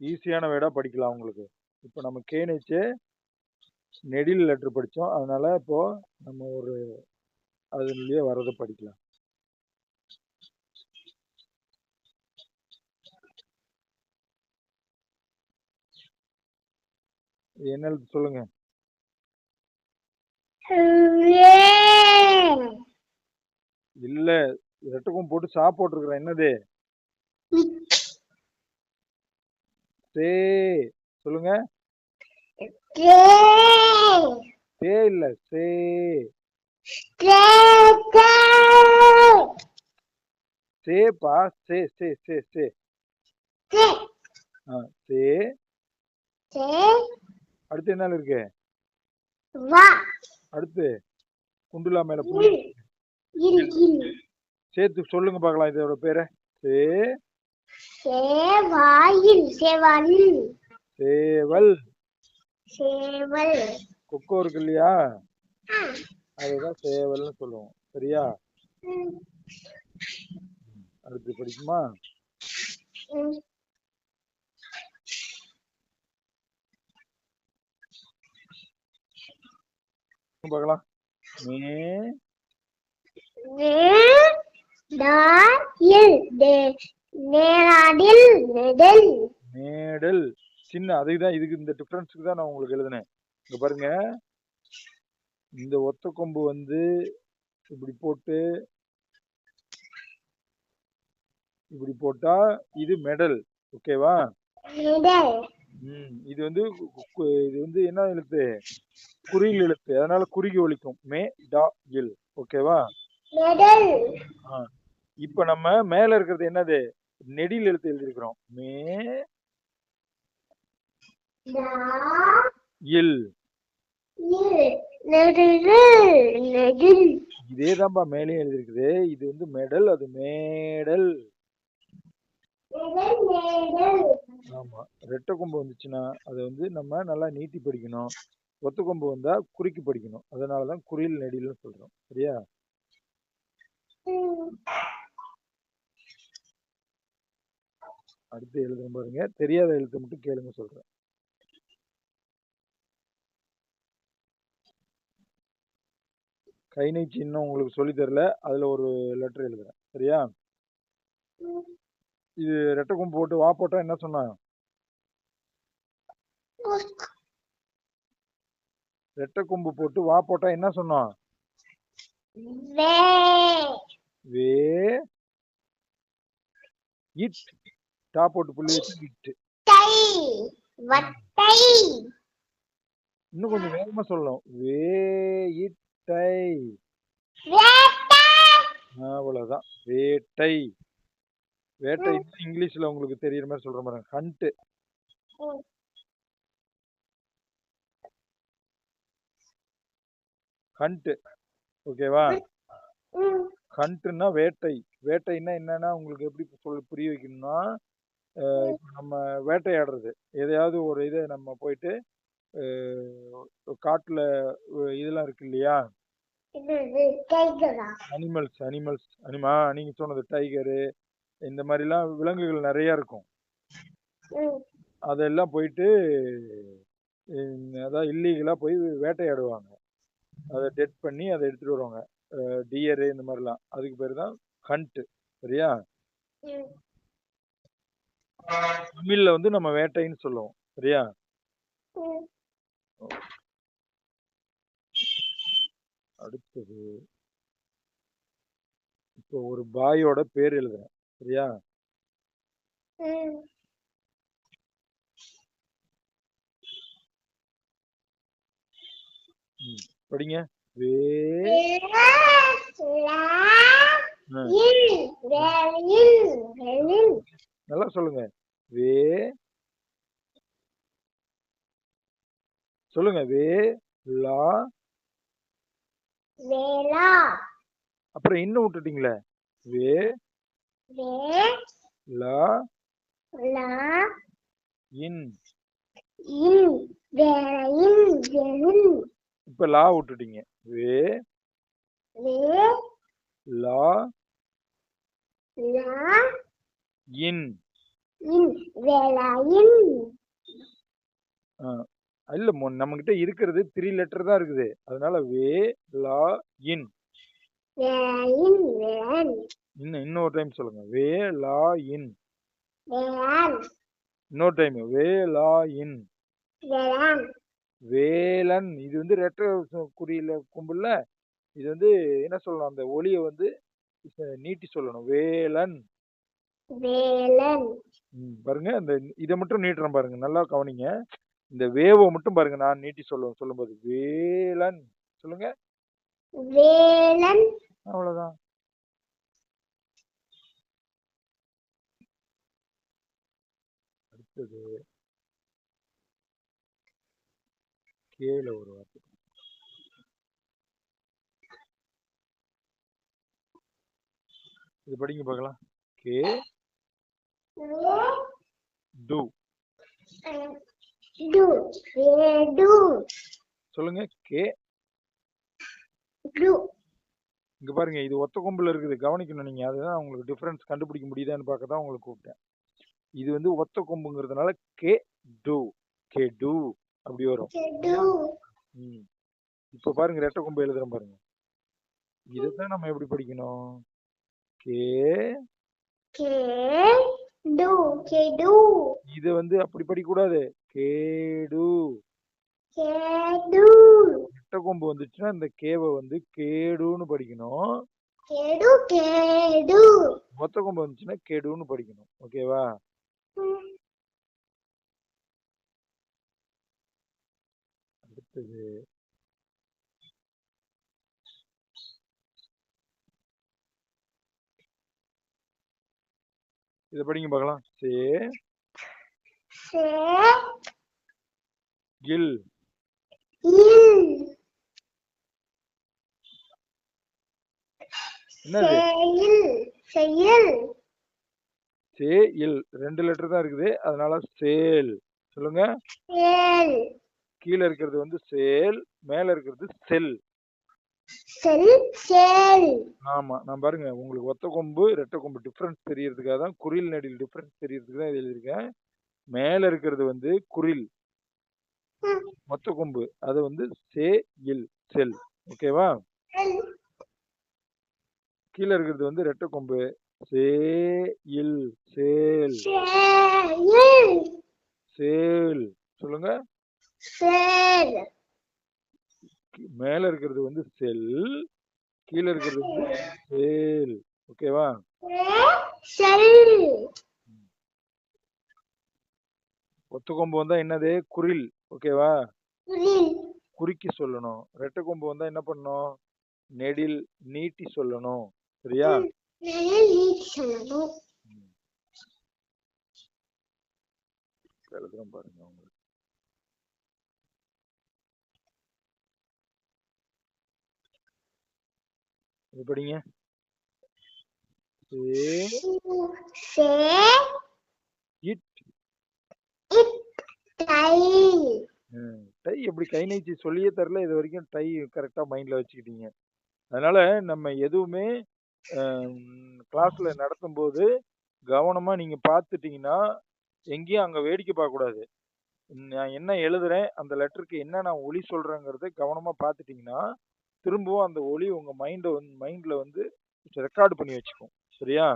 ஈஸியான வேர்டா படிக்கலாம் உங்களுக்கு இப்போ நம்ம கேணிச்சு நெடில் லெட்டர் படிச்சோம். அதனால இப்போ நம்ம ஒரு அதுலயே வரதை படிக்கலாம். என்ன சொல்லுங்க. இல்ல ரெட்டுக்கும் போட்டு சா போட்டிருக்கிறேன். என்னது? சே சொல்லுங்க. சே இல்ல சே. கே சேப்பா? சே சே சே சே. சே. அடுத்து என்ன இருக்கு? வா. அடுத்து குண்டுலா மேல சேர்த்து சொல்லுங்க பார்க்கலாம் இதோட பேரை. சே. சேவாயில் சேவாயில். சேவல். சேவல். கொக்கோ இருக்கு இல்லையா. அதுதான் சேவல்னு சொல்லுவோம். சரியா? அடுத்து படிக்குமா. பார்க்கலாம். மே. வே இல் டே நேராடில் நெடல். மேடல். சின்ன அதுக்கு தான் இதுக்கு இந்த டிஃபரன்ஸுக்கு தான் நான் உங்களுக்கு எழுதினேன். இங்க பாருங்க. இந்த ஒத்த கொம்பு வந்து இப்படி போட்டு இப்படி போட்டா இது மெடல். ஓகேவா நெடல் இது வந்து இது வந்து என்ன எழுத்து? குறில் எழுத்து. அதனால குறுகி ஒலிக்கும். மே டா இல் ஓகேவா நெடல் இப்ப நம்ம மேல இருக்கிறது என்னது? நெடில் எழுத்து எழுதியிருக்கிறோம். மே இல். இதே தான்பா இதேதான்பா மேலேயும் எழுதியிருக்குது. இது வந்து மெடல் அது மேடல். ஆமா ரெட்டை கொம்பு வந்துச்சுன்னா அதை வந்து நம்ம நல்லா நீட்டி படிக்கணும். ஒத்து கொம்பு வந்தா குறுக்கி படிக்கணும். அதனாலதான் குறியில் நெடில்னு சொல்றோம். சரியா ம். அடுத்து எழுதுறேன் பாருங்க. தெரியாத எழுத்து மட்டும் கேளுங்க சொல்றேன். கை நீச்சி இன்னும் உங்களுக்கு சொல்லி தரல. அதுல ஒரு லெட்டர் எழுதுறேன். சரியா. இது ரெட்டை கொம்பு போட்டு வா போட்டா என்ன சொன்னாங்க? ரெட்டை கொம்பு போட்டு வா போட்டா என்ன சொன்னோம் வே. வே. இட். டா போட்டு புள்ளி வச்சு வட்டை இன்னும் கொஞ்சம் வேகமா சொல்லணும். வே இட்டை அவ்வளவுதான். வேட்டை. வேட்டை இங்கிலீஷ்ல உங்களுக்கு தெரியற மாதிரி சொல்ற மாதிரி ஹண்ட். ஹண்ட் ஓகேவா. ஹண்ட்னா வேட்டை. வேட்டைன்னா என்னன்னா உங்களுக்கு எப்படி சொல்ல புரிய வைக்கணும்னா நம்ம வேட்டையாடுறது. எதையாவது ஒரு இதை நம்ம போயிட்டு காட்டுல இதெல்லாம் இருக்கு இல்லையா? அனிமல்ஸ் அனிமல்ஸ் அனிமா நீங்க சொன்னது டைகரு இந்த மாதிரிலாம் விலங்குகள் நிறைய இருக்கும். அதெல்லாம் போயிட்டு அதான் இல்லீகலா போய் வேட்டையாடுவாங்க. அதை டெட் பண்ணி அதை எடுத்துட்டு வருவாங்க. டியரு இந்த மாதிரிலாம். அதுக்கு பேர் தான் ஹண்ட் சரியா. தமிழ்ல வந்து நம்ம வேட்டைன்னு சொல்லுவோம். சரியா. அடுத்தது இப்போ ஒரு பாயோட பேர் எழுதுறேன். சரியா. படிங்க. வே நல்லா சொல்லுங்க. வே சொல்லுங்க வே லா. வேலா அப்புறம் இன்னும் விட்டுட்டீங்களே. வே. வே. லா. லா. இன். இல் வேலையில் வேலில் இப்ப லா விட்டுட்டீங்க. வே. வே. லா. லா. இன். இன் வேலையின் இல்ல நம்ம கிட்ட இருக்கிறது த்ரீ லெட்டர் தான் இருக்குது. அதனால வே லா இன் இன்னும் இன்னொரு டைம் சொல்லுங்க. வே லா இன் இன்னொரு டைம் வே லா இன் வேலன் இது வந்து ரெட்டை குறியில கும்பல்ல. இது வந்து என்ன சொல்லணும் அந்த ஒளியை வந்து நீட்டி சொல்லணும். வேலன். வேலன். ம், பாருங்க இந்த இதை மட்டும் நீட்டுறேன் பாருங்க நல்லா கவனிங்க. இந்த வேவை மட்டும் பாருங்க நான் நீட்டி சொல்லுவேன் சொல்லும்போது. வேலன் சொல்லுங்க. வேலன். அவ்வளவுதான். அடுத்தது. கேல ஒரு வார்த்தை. இது படிங்க பார்க்கலாம். கே. டு டு வேடு சொல்லுங்க கே இங்க பாருங்க இது ஒத்த கொம்புல இருக்குது கவனிக்கணும் நீங்க. அதுதான் உங்களுக்கு டிஃபரன்ஸ் கண்டுபிடிக்க முடியுதான்னு பார்க்க தான் உங்களுக்கு கூப்பிட்டேன். இது வந்து ஒத்த கொம்புங்கிறதுனால கே டு கே டு அப்படி வரும். இப்போ பாருங்க ரெட்டை கொம்பு எழுதுறேன் பாருங்க. இதைத்தான் நம்ம எப்படி படிக்கணும்? கே கே டு இது வந்து அப்படி படிக்கக்கூடாது. கேடு. கேடு. கொம்பு வந்துச்சுன்னா இந்த கேவை வந்து கேடுன்னு படிக்கணும். கேடு கேடு. ஒத்த கொம்பு வந்துச்சுன்னா கெடுன்னு படிக்கணும். ஓகேவா? அடுத்தது. இதை படிங்க பார்க்கலாம். சே. சே. கில். இல். என்னது? செயல். சே இல். ரெண்டு லெட்டர் தான் இருக்குது. அதனால சேல். சொல்லுங்க. செயல் கீழே இருக்கிறது வந்து சேல் மேல இருக்கிறது செல். செல் செல். ஆமா நான் பாருங்க உங்களுக்கு ஒத்த கொம்பு ரெட்டை கொம்பு டிஃபரன்ஸ் தெரியறதுக்காக தான் குறில் நடில் டிஃபரன்ஸ் தெரியறதுக்கு தான் எழுதியிருக்கேன். மேல இருக்கிறது வந்து குறில் ம். ஒத்த கொம்பு அது வந்து சே இல் செல். ஓகேவா கீழே இருக்கிறது வந்து ரெட்டை கொம்பு சே இல் சேல் செல் கீ- மேல இருக்கிறது வந்து செல் கீழே இருக்கிறது வந்து சேல். ஓகேவா ஒத்த கொம்பு வந்தா என்னது? குறில் ஓகேவா குறுக்கி சொல்லணும். ரெட்டை கொம்பு வந்தா என்ன பண்ணணும்? நெடில் நீட்டி சொல்லணும். சரியா? பாருங்க இது படிங்க சே சே இட். இட் டை. டை எப்படி கை நீச்சி சொல்லியே தரல இது வரைக்கும் டை கரெக்டா மைண்ட்ல வச்சுக்கிட்டீங்க. அதனால நம்ம எதுவுமே கிளாஸ்ல நடத்தும் போது கவனமா நீங்க பார்த்துட்டீங்கன்னா எங்கேயும் அங்க வேடிக்கை பார்க்க கூடாது நான் என்ன எழுதுறேன் அந்த லெட்டருக்கு என்ன நான் ஒலி சொல்றேங்கிறத கவனமா பார்த்துட்டீங்கன்னா திரும்பவும் அந்த ஒலி உங்க மைண்ட வந்து மைண்ட்ல வந்து ரெக்கார்டு பண்ணி வச்சுக்கும். சரியா?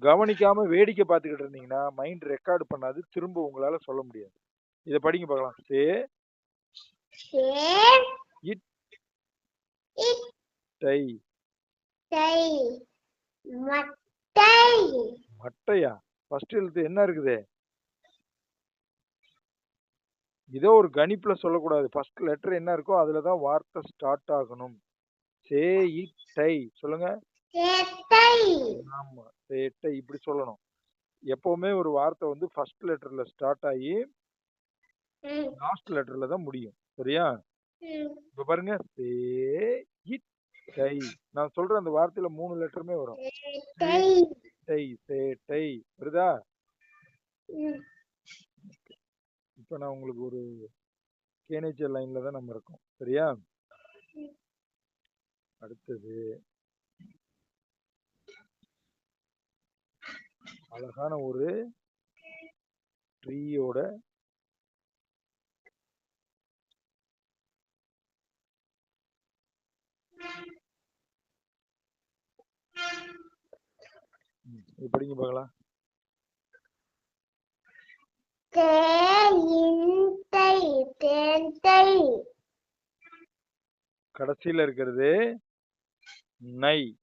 கவனிக்காம வேடிக்கை பார்த்துக்கிட்டு இருந்தீங்கன்னா மைண்ட் ரெக்கார்டு பண்ணாது திரும்ப உங்களால சொல்ல முடியாது. இதை படிங்க பார்க்கலாம். சே. இட். இட். டை. டை. மட்டை. மட்டையா? ஃபர்ஸ்ட் எழுத்து என்ன இருக்குது? இதோ ஒரு கணிப்புல சொல்லக்கூடாது. ஃபர்ஸ்ட் லெட்டர் என்ன இருக்கோ அதுல தான் வார்த்தை ஸ்டார்ட் ஆகணும். சே இட் டை சொல்லுங்க. சேட்டை. ஆமா சேட்டை. இப்படி சொல்லணும். எப்பவுமே ஒரு வார்த்தை வந்து ஃபர்ஸ்ட் லெட்டர்ல ஸ்டார்ட் ஆகி லாஸ்ட் லெட்டர்ல தான் முடியும். சரியா. இப்ப பாருங்க. சே இட் டை நான் சொல்ற அந்த வார்த்தையில மூணு லெட்டருமே வரும். சேட்டை. டை சே டை வருதா இப்ப நான் உங்களுக்கு ஒரு கேனேச்சர் லைன்ல தான் நம்ம இருக்கோம். சரியா? அடுத்தது. அழகான ஒரு ட்ரீயோட எப்படிங்க படிங்க பார்க்கலாம். கடைசியில இருக்கிறது நை.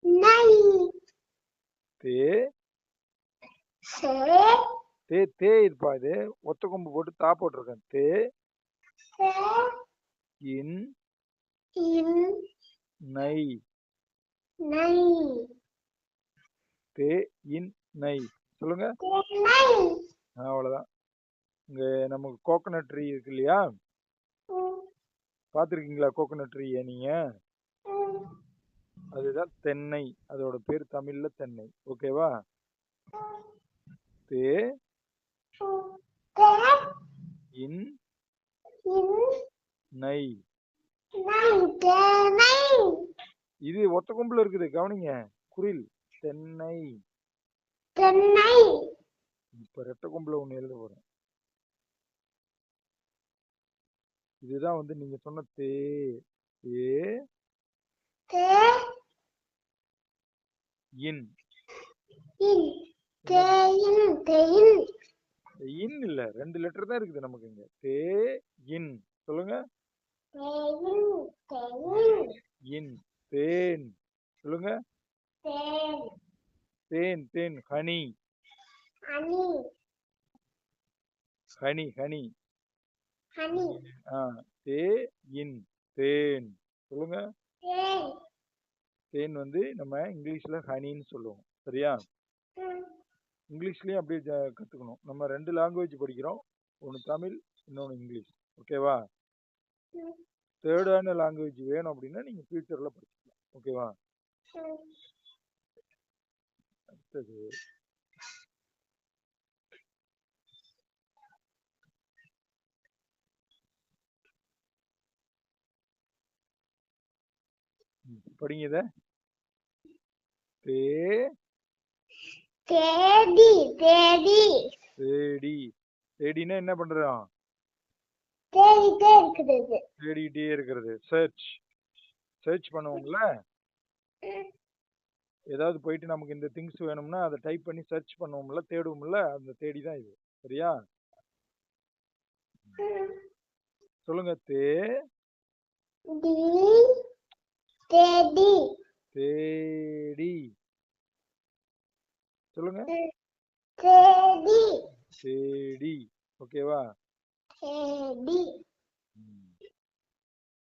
நை. தே. சே. தே தே இருப்பா இது. ஒத்த கொம்பு போட்டு தா போட்டிருக்கேன். தே. இன். இன். நை. நை. தே இன் நை. சொல்லுங்க. அவ்வளவுதான். இங்க நமக்கு கோகனட் ட்ரீ இருக்கு இல்லையா? பார்த்துருக்கீங்களா கோகனட் ட்ரீ நீங்க? ம், அதுதான் தென்னை. அதோட பேர் தமிழ்ல தென்னை. ஓகேவா தே இன் நை இது ஒத்த கொம்புல இருக்குது கவனிங்க. குரில். தென்னை. தென்னை. இப்ப ரெட்ட கொம்புல ஒண்ணு எழுத போறேன். இதுதான் வந்து நீங்க சொன்ன தே தே இன். இன். இல்ல ரெண்டு லெட்டர் தான் இருக்குது நமக்கு இங்க. தே இன். சொல்லுங்க. இன். தேன். சொல்லுங்க. தேன். தேன் தேன். ஹனி. Honey honey. ஹனி. தே இன் தேன். சொல்லுங்க. தேன். வந்து நம்ம இங்கிலீஷ்ல ஹனின்னு சொல்லுவோம். சரியா? இங்கிலீஷ்லயும் அப்படியே கத்துக்கணும். நம்ம ரெண்டு லாங்குவேஜ் படிக்கிறோம். ஒன்னு தமிழ் இன்னொன்னு இங்கிலீஷ். ஓகேவா? தேர்டான லாங்குவேஜ் வேணும் அப்படின்னா நீங்க ஃபியூச்சர்ல படிச்சுக்கலாம். ஓகேவா. அடுத்தது. படிங்க இத தே தேடி தேடி. தேடி. தேடினா என்ன பண்றோம் தேடிட்டே இருக்குது தேடிட்டே இருக்கிறது. சர்ச் சர்ச் பண்ணுவோம்ல? ஏதாவது போயிட்டு நமக்கு இந்த திங்ஸ் வேணும்னா அதை டைப் பண்ணி சர்ச் பண்ணுவோம்ல தேடுவோம்ல அந்த தேடி தான் இது. சரியா. சொல்லுங்க. தே தேடி. தேடி. சொல்லுங்க. தேடி. தேடி. ஓகேவா? தேடி.